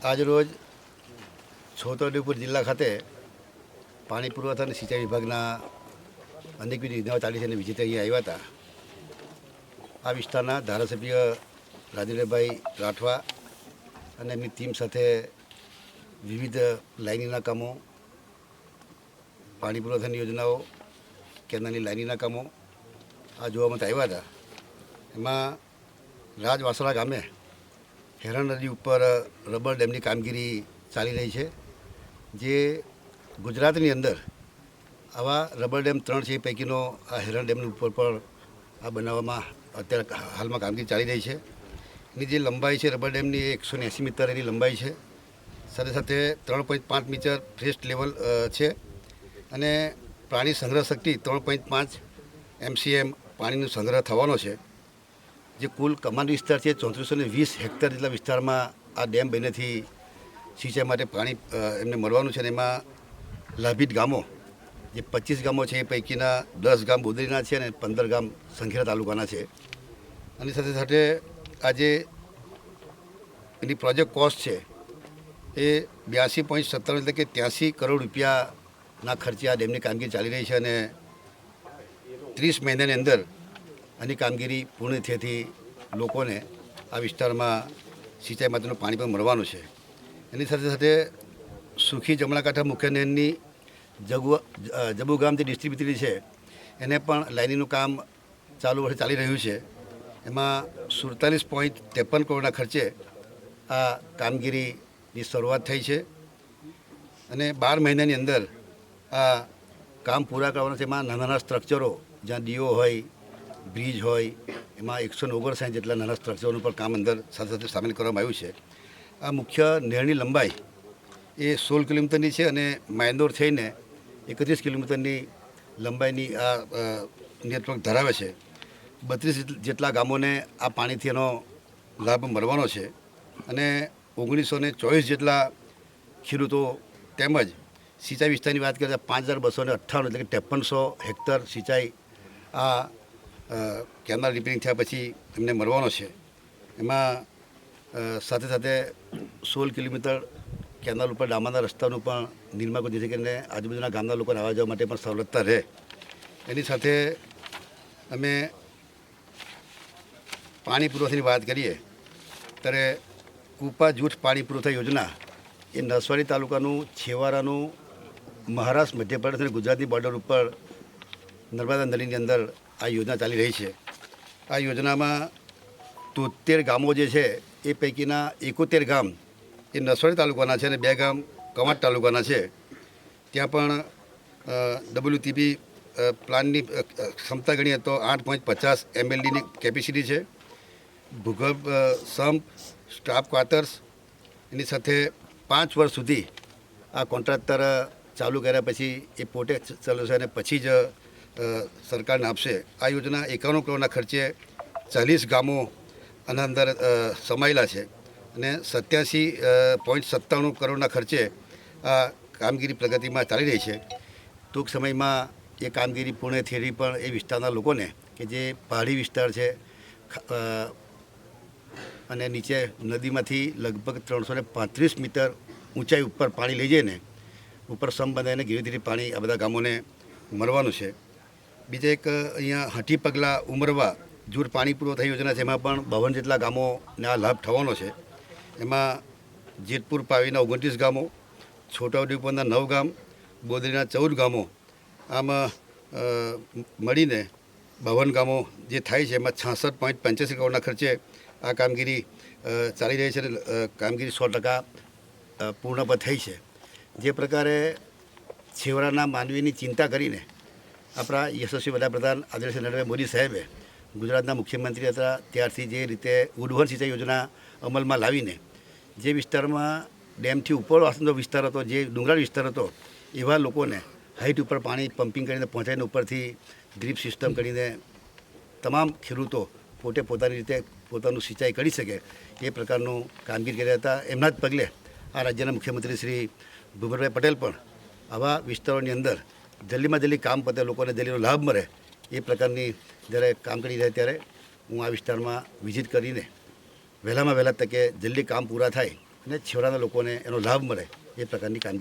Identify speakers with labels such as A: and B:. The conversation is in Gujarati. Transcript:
A: આજરોજ છોતરડીપુર જિલ્લા ખાતે પાણી પુરવઠા અને સિંચાઈ વિભાગના અનેકવિધ યોજનાઓ ચાલી છે અને વિજેતા અહીંયા આવ્યા હતા. આ વિસ્તારના ધારાસભ્ય રાજેન્દ્રભાઈ રાઠવા અને એમની ટીમ સાથે વિવિધ લાઇનીના કામો, પાણી પુરવઠાની યોજનાઓ, કેનાલની લાઇનીના કામો આ જોવા માટે આવ્યા હતા. એમાં રાજવાસરા ગામે હેરણ નદી ઉપર રબર ડેમની કામગીરી ચાલી રહી છે, જે ગુજરાતની અંદર આવા રબર ડેમ ત્રણ છે પૈકીનો આ હેરણ ડેમની ઉપર પણ આ બનાવવામાં અત્યારે હાલમાં કામગીરી ચાલી રહી છે. એની જે લંબાઈ છે રબર ડેમની એ એકસો એંસી મીટર એની લંબાઈ છે. સાથે સાથે ત્રણ પોઈન્ટ પાંચ મીટર ફ્રેસ્ટ લેવલ છે. અને પ્રાણી સંગ્રહ શક્તિ ત્રણ પોઈન્ટ પાંચ એમસીએમ પાણીનો સંગ્રહ થવાનો છે. જે કુલ કમાન્ડ વિસ્તાર છે, ચોત્રીસો ને વીસ હેક્ટર જેટલા વિસ્તારમાં આ ડેમ બનેથી સિંચાઈ માટે પાણી એમને મળવાનું છે અને એમાં લાભિત ગામો, જે પચીસ ગામો છે, એ પૈકીના દસ ગામ બોદરીના છે અને પંદર ગામ સંખેડા તાલુકાના છે. અને સાથે સાથે આજે એની પ્રોજેક્ટ કોસ્ટ છે, એ બ્યાસી પોઈન્ટ સત્તાણું એટલે કે ત્યાંસી કરોડ રૂપિયાના ખર્ચે આ ડેમની કામગીરી ચાલી રહી છે અને ત્રીસ મહિનાની અંદર આની કામગીરી પૂર્ણ થયેથી લોકોને આ વિસ્તારમાં સિંચાઈ માટેનું પાણી પણ મળવાનું છે. એની સાથે સાથે સુખી જમણાકાંઠા મુખ્ય નહેરની જગુ જબુ ગામ જે ડિસ્ટ્રીબ્યુટરી છે, એને પણ લાઇનીનું કામ ચાલુ વર્ષે ચાલી રહ્યું છે. એમાં સુડતાલીસ પોઈન્ટ ત્રેપન કરોડના ખર્ચે આ કામગીરીની શરૂઆત થઈ છે અને બાર મહિનાની અંદર આ કામ પૂરા કરવાના છે. એમાં નાના નાના સ્ટ્રક્ચરો જ્યાં ડીઓ હોય બ્રિજ હોય, એમાં એકસો ને ઓગણસાઠ જેટલા નાના સ્ટ્રક્ચરોનું પણ કામ અંદર સાથે સાથે સામેલ કરવામાં આવ્યું છે. આ મુખ્ય નહેરની લંબાઈ એ સોળ કિલોમીટરની છે અને માયનોર થઈને એકત્રીસ કિલોમીટરની લંબાઈની આ નેટવર્ક ધરાવે છે. બત્રીસ જેટલા ગામોને આ પાણીથી એનો લાભ મળવાનો છે અને ઓગણીસો ને ચોવીસ જેટલા ખેડૂતો તેમજ સિંચાઈ વિસ્તારની વાત કરીએ તો પાંચ હજાર બસો ને અઠ્ઠાણું એટલે કે ત્રેપનસો હેક્ટર સિંચાઈ આ કેનાલ રિપેરિંગ થયા પછી એમને મળવાનો છે. એમાં સાથે સાથે સોળ કિલોમીટર કેનાલ ઉપર ડામરના રસ્તાનું પણ નિર્માણ કર્યું જેથી કરીને આજુબાજુના ગામના લોકોને આવવા જવા માટે પણ સવલતતા રહે. એની સાથે અમે પાણી પુરવઠાની વાત કરીએ, ત્યારે કૂપા જૂથ પાણી પુરવઠા યોજના એ નસવાડી તાલુકાનું, છેવાડાનું, મહારાષ્ટ્ર, મધ્યપ્રદેશ અને ગુજરાતની બોર્ડર ઉપર નર્મદા નદીની અંદર આ યોજના ચાલી રહી છે. આ યોજનામાં તોતેર ગામો જે છે, એ પૈકીના એકોતેર ગામ એ નસવાડી તાલુકાના છે અને બે ગામ કવાંટ તાલુકાના છે. ત્યાં પણ ડબલ્યુટીપી પ્લાનની ક્ષમતા ગણીએ તો આઠ પોઈન્ટ પચાસ એમએલડીની કેપેસિટી છે. ભૂગર્ભ સંપ, સ્ટાફ ક્વાર્ટર્સ, એની સાથે પાંચ વર્ષ સુધી આ કોન્ટ્રાક્ટર ચાલુ કર્યા પછી એ પોતે ચાલુ છે અને પછી જ સરકારને આપશે. આ યોજના એકાણું કરોડના ખર્ચે ચાલીસ ગામો આના અંદર સમાયેલા છે. અને સત્યાસી પોઈન્ટ સત્તાણું કરોડના ખર્ચે આ કામગીરી પ્રગતિમાં ચાલી રહી છે. ટૂંક સમયમાં એ કામગીરી પૂર્ણ થયેલી પણ એ વિસ્તારના લોકોને કે જે પહાડી વિસ્તાર છે અને નીચે નદીમાંથી લગભગ ત્રણસો ને પાંત્રીસ મીટર ઊંચાઈ ઉપર પાણી લઈ જઈને ઉપર સમ બંધાઈને ધીરે ધીરે પાણી આ બધા ગામોને મળવાનું છે. બીજા એક અહીંયા હાટી પગલાં ઉમરવા જૂર પાણી પુરવઠા યોજના છે, એમાં પણ બાવન જેટલા ગામોને આ લાભ થવાનો છે. એમાં જેતપુર પાવીના ઓગણત્રીસ ગામો, છોટાઉદેપુરના નવ ગામ, બોદરીના ચૌદ ગામો, આમ મળીને બાવન ગામો જે થાય છે, એમાં છાસઠ પોઈન્ટ પંચ્યાસી કરોડના ખર્ચે આ કામગીરી ચાલી રહી છે અને કામગીરી સો ટકા પૂર્ણ થઈ છે. જે પ્રકારે છેવાડાના માનવીની ચિંતા કરીને આપણા યશસ્વી વડાપ્રધાન આદરણીય નરેન્દ્ર મોદી સાહેબે ગુજરાતના મુખ્યમંત્રી હતા, ત્યારથી જે રીતે ઉડવન સિંચાઈ યોજના અમલમાં લાવીને જે વિસ્તારમાં ડેમથી ઉપર આસનો વિસ્તાર હતો, જે ડુંગરાળ વિસ્તાર હતો, એવા લોકોને હાઇટ ઉપર પાણી પમ્પિંગ કરીને પહોંચાડીને ઉપરથી ડ્રીપ સિસ્ટમ કરીને તમામ ખેડૂતો પોતે પોતાની રીતે પોતાનું સિંચાઈ કરી શકે એ પ્રકારનું કામગીરી કર્યા હતા. એમના જ પગલે આ રાજ્યના મુખ્યમંત્રી શ્રી ભૂપેન્દ્રભાઈ પટેલ પણ આવા વિસ્તારોની અંદર જલ્દીમાં જલ્દી કામ પતે, લોકોને જલ્દીનો લાભ મળે, એ પ્રકારની જ્યારે કામ કરી જાય ત્યારે હું આ વિસ્તારમાં વિઝિટ કરીને વહેલામાં વહેલા તકે જલ્દી કામ પૂરા થાય અને છેવાડાના લોકોને એનો લાભ મળે એ પ્રકારની કામગીરી